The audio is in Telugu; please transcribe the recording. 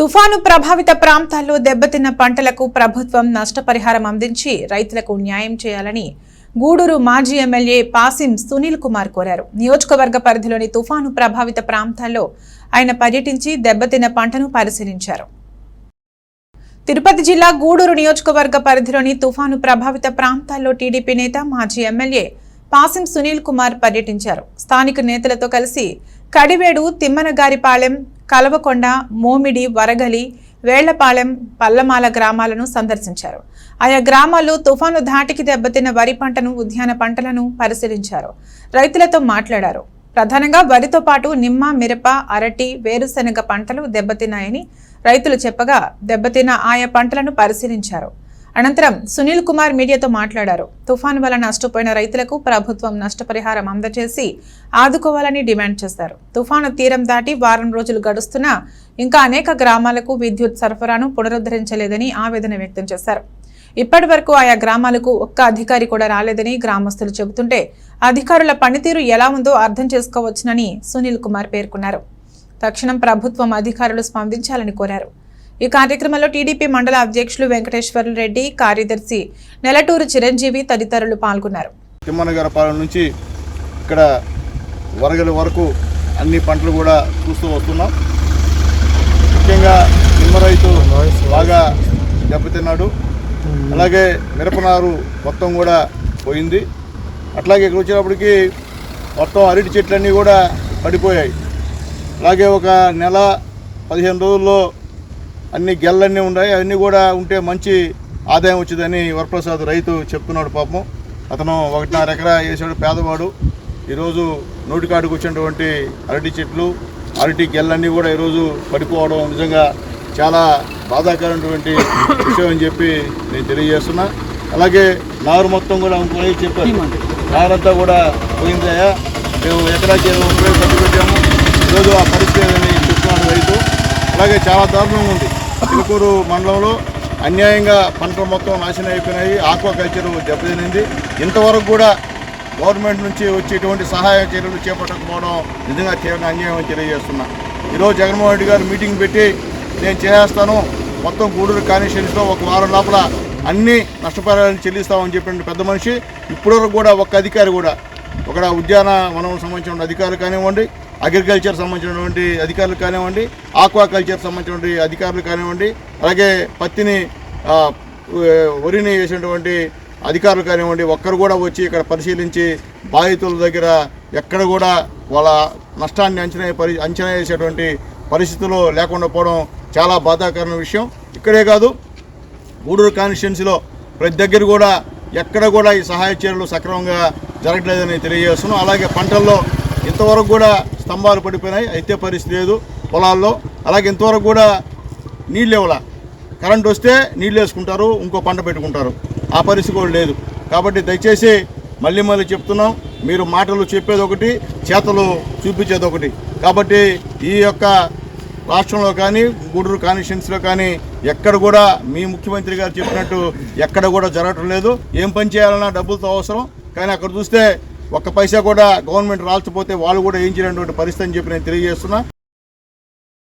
తుఫాను ప్రభావిత ప్రాంతాల్లో దెబ్బతిన్న పంటలకు ప్రభుత్వం నష్టపరిహారం అందించి రైతులకు న్యాయం చేయాలని గూడూరు మాజీ ఎమ్మెల్యే పాసిం సునీల్ కుమార్ కోరారు. నియోజకవర్గ పరిధిలోని తుఫాను ప్రభావిత ప్రాంతాల్లో ఆయన పర్యటించి దెబ్బతిన్న పంటను పరిశీలించారు. తిరుపతి జిల్లా గూడూరు నియోజకవర్గ పరిధిలోని తుఫాను ప్రభావిత ప్రాంతాల్లో టీడీపీ నేత మాజీ ఎమ్మెల్యే పాసిం సునీల్ కుమార్ పర్యటించారు. స్థానిక నేతలతో కలిసి కడివేడు తిమ్మనగారిపాలెం కలవకొండ మోమిడి వరగలి వేళ్ళపాలెం పల్లమాల గ్రామాలను సందర్శించారు. ఆయా గ్రామాల్లో తుఫాను ధాటికి దెబ్బతిన్న వరి పంటను ఉద్యాన పంటలను పరిశీలించారు. రైతులతో మాట్లాడారు. ప్రధానంగా వరితో పాటు నిమ్మ మిరప అరటి వేరుశెనగ పంటలు దెబ్బతిన్నాయని రైతులు చెప్పగా దెబ్బతిన్న ఆయా పంటలను పరిశీలించారు. అనంతరం సునీల్ కుమార్ మీడియాతో మాట్లాడారు. తుఫాను వల్ల నష్టపోయిన రైతులకు ప్రభుత్వం నష్టపరిహారం అందజేసి ఆదుకోవాలని డిమాండ్ చేశారు. తుఫాను తీరం దాటి వారం రోజులు గడుస్తున్నా ఇంకా అనేక గ్రామాలకు విద్యుత్ సరఫరాను పునరుద్ధరించలేదని ఆవేదన వ్యక్తం చేశారు. ఇప్పటి వరకు ఆయా గ్రామాలకు ఒక్క అధికారి కూడా రాలేదని గ్రామస్తులు చెబుతుంటే అధికారుల పనితీరు ఎలా ఉందో అర్థం చేసుకోవచ్చునని సునీల్ కుమార్ పేర్కొన్నారు. తక్షణం ప్రభుత్వం అధికారులు స్పందించాలని కోరారు. ఈ కార్యక్రమంలో టీడీపీ మండల అధ్యక్షులు వెంకటేశ్వర్లు రెడ్డి కార్యదర్శి నెలటూరు చిరంజీవి తదితరులు పాల్గొన్నారు. తిమ్మనగరపాలెం నుంచి ఇక్కడ వరగల వరకు అన్ని పంటలు కూడా చూస్తూ వస్తున్నాం. ముఖ్యంగా నిమ్మ రైతు బాగా దెబ్బతిన్నాడు. అలాగే మిరపనారు మొత్తం కూడా పోయింది. అట్లాగే ఇక్కడ వచ్చినప్పటికీ మొత్తం అరటి చెట్లన్నీ కూడా పడిపోయాయి. అలాగే ఒక నెల పదిహేను రోజుల్లో అన్ని గెల్లన్నీ ఉన్నాయి. అవన్నీ కూడా ఉంటే మంచి ఆదాయం వచ్చిందని వరప్రసాద్ రైతు చెప్తున్నాడు పాపం. అతను ఒకటిన్నర ఎకరా వేసాడు పేదవాడు. ఈరోజు నోటికాడుకు వచ్చినటువంటి అరటి చెట్లు అరటి గెల్లన్నీ కూడా ఈరోజు పడిపోవడం నిజంగా చాలా బాధాకరమైనటువంటి విషయం అని చెప్పి నేను తెలియజేస్తున్నా. అలాగే నారు మొత్తం కూడా ఇంకో రైతు చెప్పారు. నారంతా కూడా పోయిందయ్యా. మేము ఎకరాకి ఇరవై ముప్పై ఖర్చు పెట్టాము ఈరోజు ఆ పరిస్థితి అని చెప్తున్నాడు రైతు. అలాగే చాలా దారుణంగా ఉంది. చిలుకూరు మండలంలో అన్యాయంగా పంటలు మొత్తం నాశనం అయిపోయినాయి ఆక్వాకల్చర్ దెబ్బతినింది. ఇంతవరకు కూడా గవర్నమెంట్ నుంచి వచ్చేటువంటి సహాయ చర్యలు చేపట్టకపోవడం నిజంగా తీవ్ర అన్యాయం అని తెలియజేస్తున్నా. ఈరోజు జగన్మోహన్ రెడ్డి గారు మీటింగ్ పెట్టి నేను చేస్తాను మొత్తం గూడూరు కాన్స్టిట్యూన్సీలో ఒక వారం లోపల అన్ని నష్టపరిహారాలు చెల్లిస్తామని చెప్పిన పెద్ద మనిషి ఇప్పటివరకు కూడా ఒక అధికారి కూడా ఒక ఉద్యాన వనం సంబంధించిన అధికారులు కానివ్వండి అగ్రికల్చర్ సంబంధించినటువంటి అధికారులు కానివ్వండి ఆక్వాకల్చర్ సంబంధించినటువంటి అధికారులు కానివ్వండి అలాగే పత్తిని వరిని వేసినటువంటి అధికారులు కానివ్వండి ఒక్కరు కూడా వచ్చి ఇక్కడ పరిశీలించి బాధితుల దగ్గర ఎక్కడ కూడా వాళ్ళ నష్టాన్ని అంచనా పరి అంచనా వేసేటువంటి పరిస్థితులు లేకుండా పోవడం చాలా బాధాకరమైన విషయం. ఇక్కడే కాదు గూడూరు కాన్స్టిట్యున్సీలో ప్రతి దగ్గర కూడా ఎక్కడ కూడా ఈ సహాయ చర్యలు సక్రమంగా జరగట్లేదని తెలియజేస్తున్నాం అలాగే పంటల్లో ఇంతవరకు కూడా స్తంభాలు పడిపోయినాయి. అయితే పరిస్థితి లేదు పొలాల్లో. అలాగే ఇంతవరకు కూడా నీళ్ళు ఇవ్వాల కరెంట్ వస్తే నీళ్ళు వేసుకుంటారు ఇంకో పంట పెట్టుకుంటారు. ఆ పరిస్థితి కూడా లేదు. కాబట్టి దయచేసి మళ్ళీ మళ్ళీ చెప్తున్నాం మీరు మాటలు చెప్పేది ఒకటి చేతలు చూపించేది ఒకటి. కాబట్టి ఈ యొక్క రాష్ట్రంలో కానీ గూడూరు కాన్స్టిట్యున్సీలో కానీ ఎక్కడ కూడా మీ ముఖ్యమంత్రి గారు చెప్పినట్టు ఎక్కడ కూడా జరగటం లేదు ఏం పని చేయాలన్నా డబ్బులతో అవసరం. కానీ అక్కడ చూస్తే ఒక్క పైసా కూడా గవర్నమెంట్ రాల్చిపోతే వాళ్ళు కూడా ఏం చేయనటువంటి పరిస్థితి అని చెప్పి నేను తెలియజేస్తున్నా.